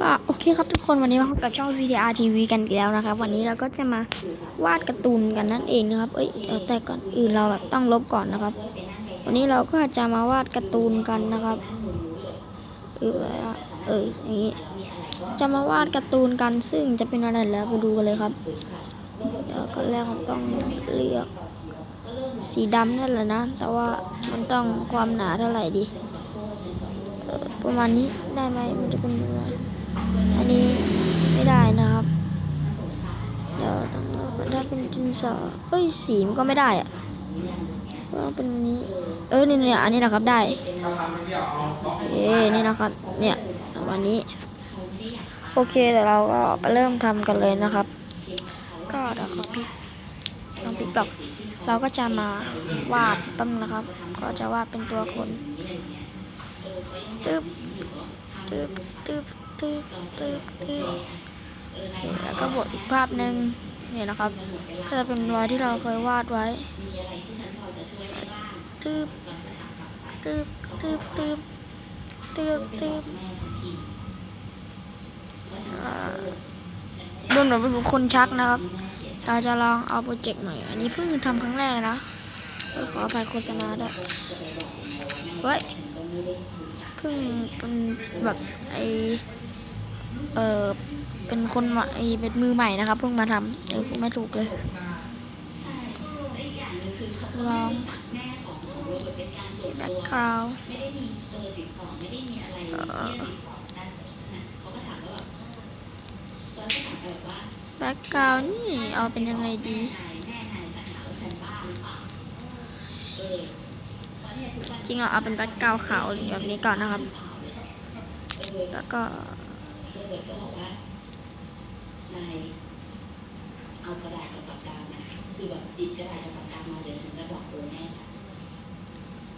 ก็โอเคครับทุกคนวันนี้มาพบกับช่อง CDR TV กันอีกแล้วนะครับ วันนี้เราก็จะมาวาดการ์ตูนกันนั่นเองนะครับ เอ้ยแต่ก่อนอื่นเราแบบต้องลบก่อนนะครับ วันนี้เราก็จะมาวาดการ์ตูนกันนะครับเออเอออย่างนี้จะมาวาดการ์ตูนกันซึ่งจะเป็นอะไรแล้วไปดูกันเลยครับเดี๋ยวก็แรกผมต้องเลือกสีดำนั่นแหละนะ แต่ว่ามันต้องความหนาเท่าไหร่ดี ประมาณนี้ได้ไหมมันจะเป็นยังไงอันนี้ไม่ได้นะครับ เดี๋ยวต้องถ้าเป็นดินสอเอ้ยสีมันก็ไม่ได้อะก็เป็นนี้ เออนี่เนี่ยอันนี้นะครับได้ เอ้นี่นะครับ เนี่ยประมาณนี้ โอเคเดี๋ยวเราก็ไปเริ่มทำกันเลยนะครับ ก็เดี๋ยวขอพลิกลองพลิกดอก เราก็จะมาวาดตั้งนะครับ ก็จะวาดเป็นตัวคน ตึ๊บตึ๊บตึ๊บตึ๊บตึ๊บตึ๊บแล้วก็บวกอีกภาพหนึ่งเนี่ยนะครับก็จะเป็นรอยที่เราเคยวาดไว้ตึ๊บตึ๊บตึ๊บตึ๊บตึ๊บตึ๊บดูเหมือนเป็นคนชักนะครับ เราจะลองเอาโปรเจกต์ใหม่ อันนี้เพิ่งทำครั้งแรกเลยนะขออภัยโฆษณาด้วยเฮ้ย พิ่งเป็นแบบไอเออเป็นคนใหม่เป็นมือใหม่นะครับเพิ่งมาทำเออพูดไม่ถูกเลยลองแบ็คกราวแบ็คกราวนี่เอาเป็นยังไงดี จริงๆเอาเป็นแบ็คกราวขาวแบบนี้ก่อนนะครับ แล้วก็เอากระดาษกับปากกามาคือแบบติดกระดาษกับปากกามาเดี๋ยวฉันจะบอกตัวแม่ฉัน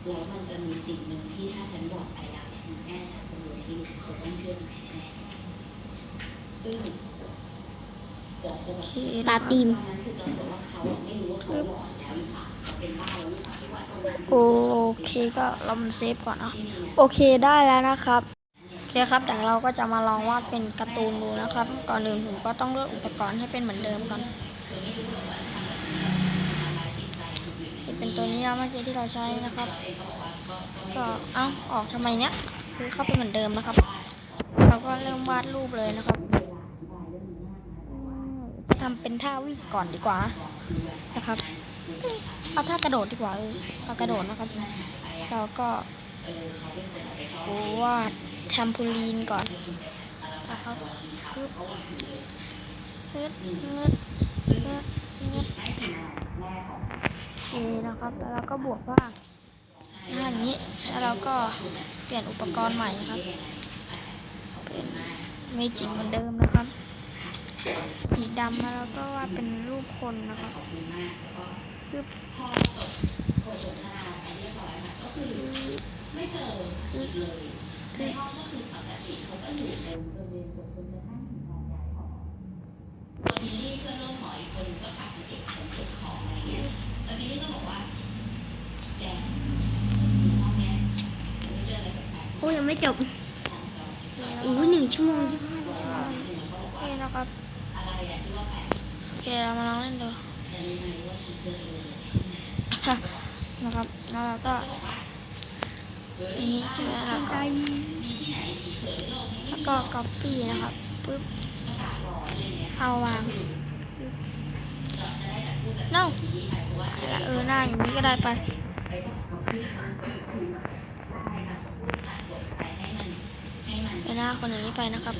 แล้วมันจะมีสิ่งหนึ่งที่ถ้าฉันบอกไปแล้วเนี่ยแม่ฉันจะรู้ที่เขาต้องเชื่อมแน่ซึ่งจะจะแบบตาตีมตอนนั้นคือจะบอกว่าเขา โอเคก็เรามาเซฟก่อนนะโอเคได้แล้วนะครับโอเคครับเดี๋ยวเราก็จะมาลองวาดเป็นการ์ตูนดูนะครับ ก่อนอื่นผมก็ต้องเลือกอุปกรณ์ให้เป็นเหมือนเดิมก่อนนี่เป็นตัวนี้นะเมื่อกี้ที่เราใช้นะครับ ก็เอ้าออกทำไมเนี้ยคือเข้าไปเหมือนเดิมนะครับ เราก็เริ่มวาดรูปเลยนะครับอืมทำเป็นท่าวิ่งก่อนดีกว่านะครับ เอาท่ากระโดดดีกว่าเออเอากระโดดนะครับเราก็วาดแทมพูลีนก่อนนะครับฮึบฮึดฮึดฮึดฮึดโอเคนะครับ แล้วเราก็บวกว่าอย่างนี้ แล้วเราก็เปลี่ยนอุปกรณ์ใหม่ครับ เป็นเมจิกเหมือนเดิมนะครับสีดำแล้วเราก็ว่าเป็นรูปคนนะครับ ฮึบฮึบทีนี้เพื่อนร่วมหออีกคนก็กลับมาเก็บของเก็บของอะไรเงี้ยแล้วทีนี้ก็บอกว่าแกห้องเนี้ยไม่เจออะไรแปลกโอ้ยังไม่จบโอ้หนึ่งชั่วโมงยี่สิบห้านี่นะครับๆอะไรอะที่ว่าแปลกโอเคเรามาลองเล่นดู นะครับแล้วเราก็อันนี้ใช่ไหมเราก็แล้วก็ copy นะครับปึ๊บเอาวางปึ๊บเน่าเออหน้าอย่างนี้ก็ได้ไปเป็นหน้าคนอย่างนี้ไปนะครับ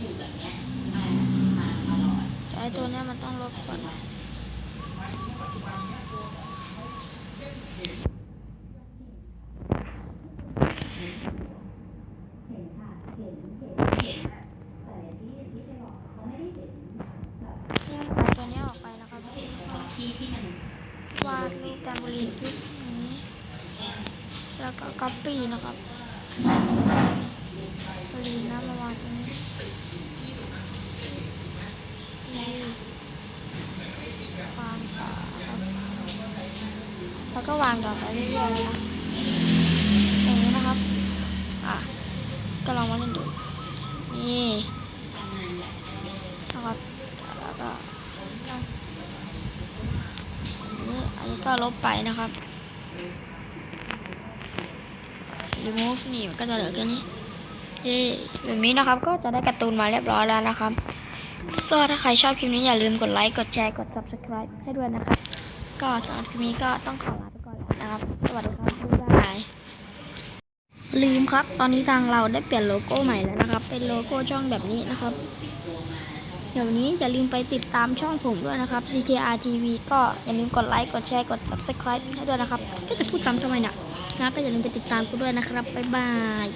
แต่ไอตัวเนี้ยมันต้องลบก่อนเนี่ยเอาตัวเนี้ยออกไปนะครับวาดรูปแตมโบลีนคลิปอย่างนี้ แล้วก็ก๊อปปี้นะครับโบ ปลืมน้ำมาวางตรงนี้นี่วางต่แล้วก็วางต่อไปเรื่อยๆนะอย่างนี้นะครับ อะ ก็ลองมาเล่นดู นี่แล้วก็แล้วก็นี่อันนี้ก็ลบไปนะครับ remove นี่ก็จะเหลือแค่นี้ เย้แบบนี้นะครับก็จะได้การ์ตูนมาเรียบร้อยแล้วนะครับ ก็ถ้าใครชอบคลิปนี้อย่าลืมกดไลค์ กดแชร์ กด subscribe ให้ด้วยนะครับ ก็สำหรับคลิปนี้ก็ต้องขอลาไปก่อนแล้วนะครับ สวัสดีครับบ๊ายบายลืมครับ ตอนนี้ทางเราได้เปลี่ยนโลโก้ใหม่แล้วนะครับ เป็นโลโก้ช่องแบบนี้นะครับ เดี๋ยวนี้อย่าลืมไปติดตามช่องผมด้วยนะครับ CTR TV ก็อย่าลืมกดไลค์ กดแชร์ กด subscribe ให้ด้วยนะครับ ก็จะพูดซ้ำทำไมเนี่ยนะก็อย่าลืมไปติดตามกูด้วยนะครับ บ๊ายบาย